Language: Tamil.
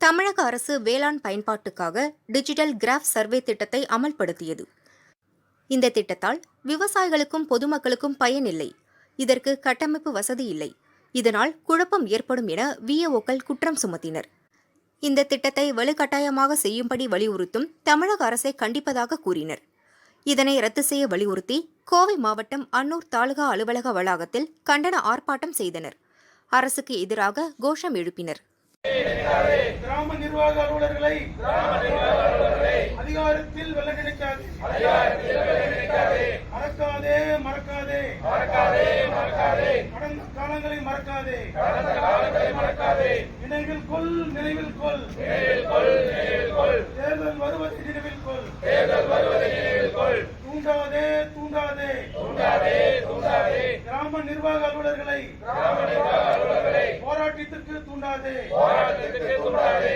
தமிழக அரசு வேளாண் பயன்பாட்டுக்காக டிஜிட்டல் கிராஃப் சர்வே திட்டத்தை அமல்படுத்தியது. இந்த திட்டத்தால் விவசாயிகளுக்கும் பொதுமக்களுக்கும் பயனில்லை இதற்கு கட்டமைப்பு வசதி இல்லை. இதனால் குழப்பம் ஏற்படும் என விஏஓக்கள் குற்றம் சுமத்தினர். இந்த திட்டத்தை வலுக்கட்டாயமாக செய்யும்படி வலியுறுத்தும் தமிழக அரசை கண்டிப்பதாக கூறினர். இதனை ரத்து செய்ய வலியுறுத்தி கோவை மாவட்டம் அன்னூர் தாலுகா அலுவலக வளாகத்தில் கண்டன ஆர்ப்பாட்டம் செய்தனர். அரசுக்கு எதிராக கோஷம் எழுப்பினர். கிராம நிர்வாக அலுவலர்களை அதிகாரத்தில் வெல்ல நினைக்காது மறக்காதே மறக்காதே. கடந்த காலங்களை மறக்காதே. நினைவில் கொள் நினைவில் கொள். தேர்தல் வருவதை நினைவில் கொள். தூண்டாதே தூண்டாதே. கிராம நிர்வாக அலுவலர்களை போராட்டத்திற்கு தூண்டாதே. போராட்டத்திற்கு தூண்டாதே.